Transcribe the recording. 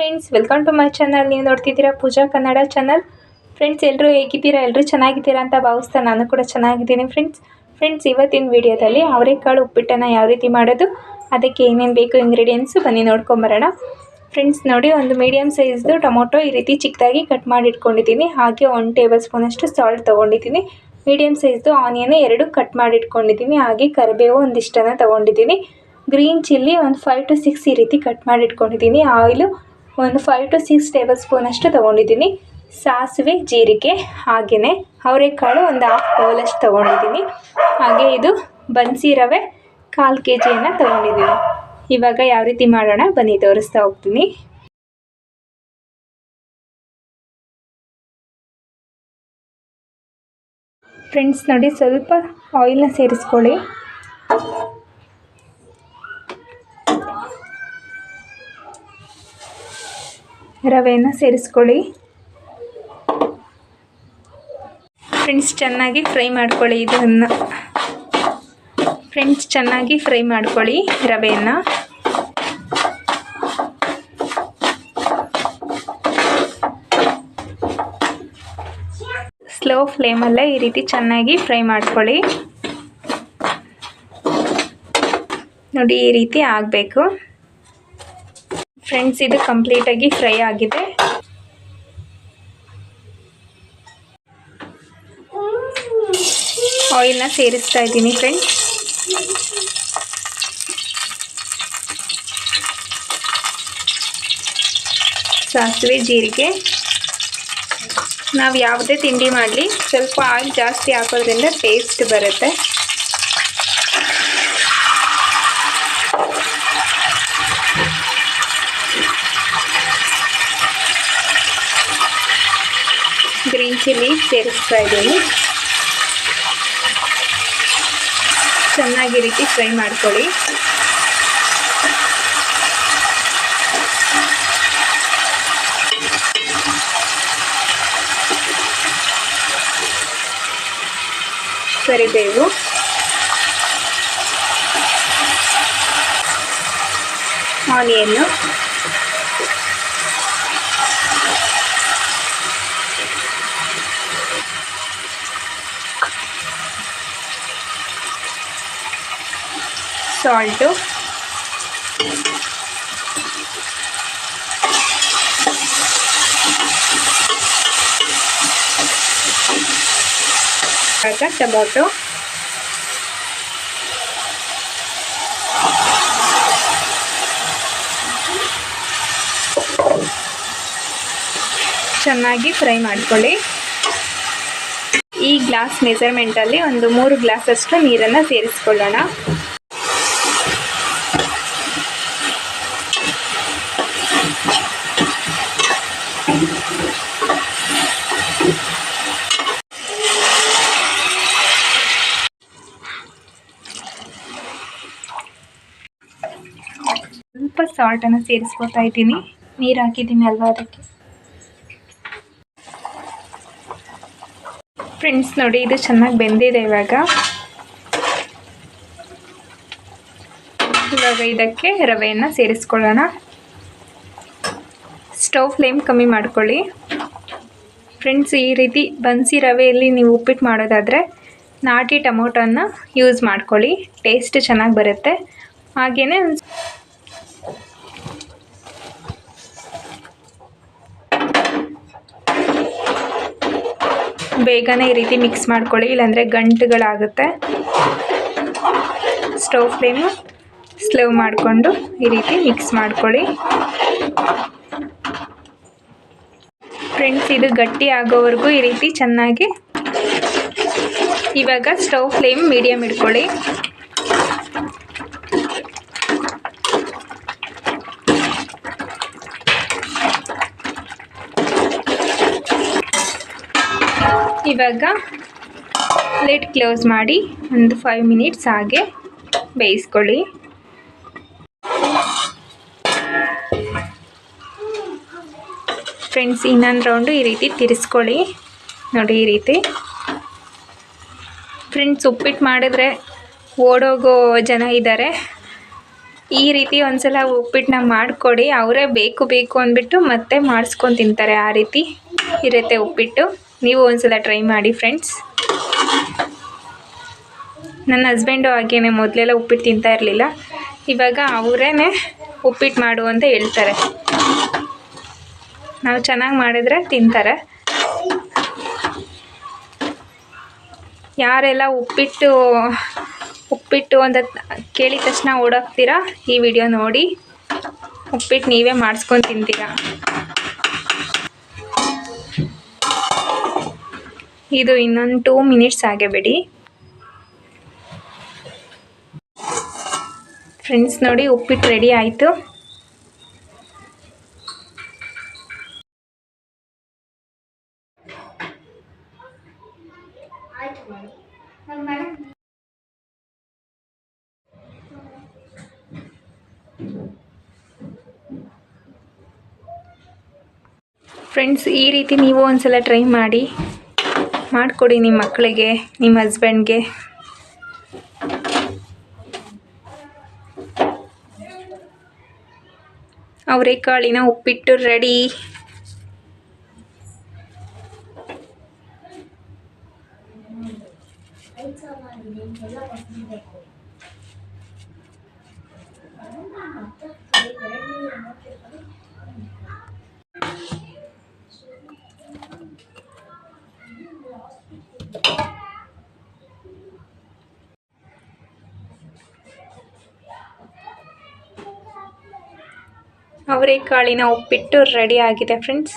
Friends welcome to my channel ನೀವು ನೋಡ್ತಿದ್ದೀರಾ ಪೂಜಾ Kannada channel friends ಎಲ್ಲರೂ ಹೇಗಿದ್ದೀರಾ? ಎಲ್ಲರೂ ಚೆನ್ನಾಗಿದ್ದೀರಾ ಅಂತ ಭಾವಿಸ್ತಾ ನಾನು ಕೂಡ ಚೆನ್ನಾಗಿದ್ದೀನಿ ಫ್ರೆಂಡ್ಸ್ ಫ್ರೆಂಡ್ಸ್ ಇವತ್ತಿನ ವಿಡಿಯೋದಲ್ಲಿ ಅವರೆಕಾಳು ಉಪ್ಪಿಟ್ಟನ್ನು ಯಾವ ರೀತಿ ಮಾಡೋದು, ಅದಕ್ಕೆ ಏನೇನು ಬೇಕು ಇಂಗ್ರೀಡಿಯೆಂಟ್ಸು ಬನ್ನಿ ನೋಡ್ಕೊಂಬರೋಣ. ಫ್ರೆಂಡ್ಸ್ ನೋಡಿ ಒಂದು ಮೀಡಿಯಮ್ ಸೈಜ್ದು ಟೊಮೊಟೊ ಈ ರೀತಿ ಚಿಕ್ಕದಾಗಿ ಕಟ್ ಮಾಡಿ ಇಟ್ಕೊಂಡಿದ್ದೀನಿ. ಹಾಗೆ ಒನ್ ಟೇಬಲ್ ಸ್ಪೂನಷ್ಟು ಸಾಲ್ಟ್ ತೊಗೊಂಡಿದ್ದೀನಿ. ಮೀಡಿಯಮ್ ಸೈಜ್ದು ಆನಿಯನ್ ಎರಡು ಕಟ್ ಮಾಡಿ ಇಟ್ಕೊಂಡಿದ್ದೀನಿ. ಹಾಗೆ ಕರಿಬೇವು ಒಂದಿಷ್ಟನ್ನು ತೊಗೊಂಡಿದ್ದೀನಿ. ಗ್ರೀನ್ ಚಿಲ್ಲಿ ಒಂದು ಫೈವ್ ಟು ಸಿಕ್ಸ್ ಈ ರೀತಿ ಕಟ್ ಮಾಡಿ ಇಟ್ಕೊಂಡಿದ್ದೀನಿ. ಆಯಿಲು ಒಂದು ಫೈವ್ ಟು ಸಿಕ್ಸ್ ಟೇಬಲ್ ಸ್ಪೂನಷ್ಟು ತೊಗೊಂಡಿದ್ದೀನಿ. ಸಾಸಿವೆ, ಜೀರಿಗೆ ಹಾಗೆಯೇ ಅವರೆಕಾಳು ಒಂದು ಹಾಫ್ ಬೌಲಷ್ಟು ತೊಗೊಂಡಿದ್ದೀನಿ. ಹಾಗೆ ಇದು ಬನ್ಸಿ ರವೆ ಕಾಲು ಕೆ ಜಿಯನ್ನು ತೊಗೊಂಡಿದ್ದೀನಿ. ಇವಾಗ ಯಾವ ರೀತಿ ಮಾಡೋಣ ಬನ್ನಿ, ತೋರಿಸ್ತಾ ಹೋಗ್ತೀನಿ. ಫ್ರೆಂಡ್ಸ್ ನೋಡಿ ಸ್ವಲ್ಪ ಆಯಿಲ್ನ ಸೇರಿಸ್ಕೊಳ್ಳಿ. ರವೆಯನ್ನು ಸೇರಿಸ್ಕೊಳ್ಳಿ. ಫ್ರೆಂಡ್ಸ್, ಚೆನ್ನಾಗಿ ಫ್ರೈ ಮಾಡ್ಕೊಳ್ಳಿ ಇದನ್ನು. ಫ್ರೆಂಡ್ಸ್, ಚೆನ್ನಾಗಿ ಫ್ರೈ ಮಾಡ್ಕೊಳ್ಳಿ ರವೆಯನ್ನು. ಸ್ಲೋ ಫ್ಲೇಮಲ್ಲೇ ಈ ರೀತಿ ಚೆನ್ನಾಗಿ ಫ್ರೈ ಮಾಡ್ಕೊಳ್ಳಿ. ನೋಡಿ, ಈ ರೀತಿ ಆಗಬೇಕು. ಫ್ರೆಂಡ್ಸ್ ಇದು ಕಂಪ್ಲೀಟಾಗಿ ಫ್ರೈ ಆಗಿದೆ. ಆಯಿಲ್ನ ಸೇರಿಸ್ತಾ ಇದ್ದೀನಿ ಫ್ರೆಂಡ್ಸ್ ಸಾಸಿವೆ, ಜೀರಿಗೆ. ನಾವು ಯಾವುದೇ ತಿಂಡಿ ಮಾಡಲಿ, ಸ್ವಲ್ಪ ಆಯಿಲ್ ಜಾಸ್ತಿ ಹಾಕೋದ್ರಿಂದ ಟೇಸ್ಟ್ ಬರುತ್ತೆ ಗ್ರೀನ್ ಚಿಲ್ಲಿ ಸೇರಿಸ್ತಾ ಇದ್ದೀನಿ. ಚೆನ್ನಾಗಿ ರೀತಿ ಫ್ರೈ ಮಾಡ್ಕೊಳ್ಳಿ. ಕರಿಬೇವು ಆನಿಯನ್ನು ಸಾಲ್ಟು. ಟೊಮೊಟೊ. ಚೆನ್ನಾಗಿ ಫ್ರೈ ಮಾಡ್ಕೊಳ್ಳಿ. ಈ ಗ್ಲಾಸ್ ಮೆಜರ್ಮೆಂಟಲ್ಲಿ ಒಂದು ಮೂರು ಗ್ಲಾಸಷ್ಟು ನೀರನ್ನು ಸೇರಿಸ್ಕೊಳ್ಳೋಣ. ಸಾಲ್ಟನ್ನು ಸೇರಿಸ್ಕೊತಾ ಇದ್ದೀನಿ. ನೀರು ಹಾಕಿದ್ದೀನಿ ಅಲ್ವಾ ಅದಕ್ಕೆ? ಫ್ರೆಂಡ್ಸ್ ನೋಡಿ, ಇದು ಚೆನ್ನಾಗಿ ಬೆಂದಿದೆ ಇವಾಗ. ಇವಾಗ ಇದಕ್ಕೆ ರವೆಯನ್ನು ಸೇರಿಸ್ಕೊಳ್ಳೋಣ. ಸ್ಟವ್ ಫ್ಲೇಮ್ ಕಮ್ಮಿ ಮಾಡ್ಕೊಳ್ಳಿ. ಫ್ರೆಂಡ್ಸ್ ಈ ರೀತಿ ಬನ್ಸಿ ರವೆಯಲ್ಲಿ ನೀವು ಉಪ್ಪಿಟ್ಟು ಮಾಡೋದಾದರೆ ನಾಟಿ ಟೊಮೊಟೊನ ಯೂಸ್ ಮಾಡ್ಕೊಳ್ಳಿ. ಟೇಸ್ಟ್ ಚೆನ್ನಾಗಿ ಬರುತ್ತೆ. ಹಾಗೆಯೇ ಬೇಗನೆ ಈ ರೀತಿ ಮಿಕ್ಸ್ ಮಾಡ್ಕೊಳ್ಳಿ. ಇಲ್ಲಾಂದರೆ ಗಂಟುಗಳಾಗುತ್ತೆ. ಸ್ಟವ್ ಫ್ಲೇಮು ಸ್ಲೋ ಮಾಡಿಕೊಂಡು ಈ ರೀತಿ ಮಿಕ್ಸ್ ಮಾಡ್ಕೊಳ್ಳಿ. ಫ್ರೆಂಡ್ಸ್ ಇದು ಗಟ್ಟಿ ಆಗೋವರೆಗೂ ಈ ರೀತಿ ಚೆನ್ನಾಗಿ ಇವಾಗ ಸ್ಟವ್ ಫ್ಲೇಮ್ ಮೀಡಿಯಮ್ ಇಟ್ಕೊಳ್ಳಿ. ಇವಾಗ ಲಿಡ್ ಕ್ಲೋಸ್ ಮಾಡಿ ಒಂದು ಫೈವ್ ಮಿನಿಟ್ಸ್ ಹಾಗೆ ಬೇಯಿಸ್ಕೊಳ್ಳಿ. ಫ್ರೆಂಡ್ಸ್ ಇನ್ನೊಂದು ರೌಂಡು ಈ ರೀತಿ ತಿರ್ಸ್ಕೊಳ್ಳಿ. ನೋಡಿ ಈ ರೀತಿ. ಫ್ರೆಂಡ್ಸ್ ಉಪ್ಪಿಟ್ಟು ಮಾಡಿದ್ರೆ ಓಡೋಗೋ ಜನ ಇದ್ದಾರೆ. ಈ ರೀತಿ ಒಂದ್ಸಲ ಉಪ್ಪಿಟ್ಟನ್ನ ಮಾಡಿಕೊಡಿ. ಅವರೇ ಬೇಕು ಬೇಕು ಅಂದ್ಬಿಟ್ಟು ಮತ್ತೆ ಮಾಡಿಸ್ಕೊಂಡು ತಿಂತಾರೆ. ಆ ರೀತಿ ಇರುತ್ತೆ ಉಪ್ಪಿಟ್ಟು. ನೀವು ಒಂದ್ಸಲ ಟ್ರೈ ಮಾಡಿ ಫ್ರೆಂಡ್ಸ್ ನನ್ನ ಹಸ್ಬೆಂಡು ಹಾಗೇನೆ, ಮೊದಲೆಲ್ಲ ಉಪ್ಪಿಟ್ಟು ತಿಂತಾ ಇರಲಿಲ್ಲ. ಇವಾಗ ಅವರೇ ಉಪ್ಪಿಟ್ಟು ಮಾಡು ಅಂತ ಹೇಳ್ತಾರೆ. ನಾವು ಚೆನ್ನಾಗಿ ಮಾಡಿದ್ರೆ ತಿಂತಾರೆ. ಯಾರೆಲ್ಲ ಉಪ್ಪಿಟ್ಟು ಉಪ್ಪಿಟ್ಟು ಅಂತ ಕೇಳಿದ ತಕ್ಷಣ ಓಡೋಗ್ತೀರಾ ಈ ವಿಡಿಯೋ ನೋಡಿ. ಉಪ್ಪಿಟ್ಟು ನೀವೇ ಮಾಡಿಸ್ಕೊಂಡು ತಿಂತೀರಾ? ಇದು ಇನ್ನೊಂದು ಟೂ ಮಿನಿಟ್ಸ್ ಹಾಗೆ ಬಿಡಿ. ಫ್ರೆಂಡ್ಸ್ ನೋಡಿ ಉಪ್ಪಿಟ್ಟು ರೆಡಿ ಆಯಿತು. ಫ್ರೆಂಡ್ಸ್ ಈ ರೀತಿ ನೀವು ಒಂದ್ಸಲ ಟ್ರೈ ಮಾಡಿ. ಮಾಡಿಕೊಡಿ ನಿಮ್ಮ ಮಕ್ಕಳಿಗೆ ನಿಮ್ಮ ಹಸ್ಬೆಂಡ್ಗೆ ಅವರೆಕಾಳಿನ ಉಪ್ಪಿಟ್ಟು ರೆಡಿ. ಅವರೆಕಾಳಿನ ಉಪ್ಪಿಟ್ಟು ರೆಡಿ ಆಗಿದೆ ಫ್ರೆಂಡ್ಸ್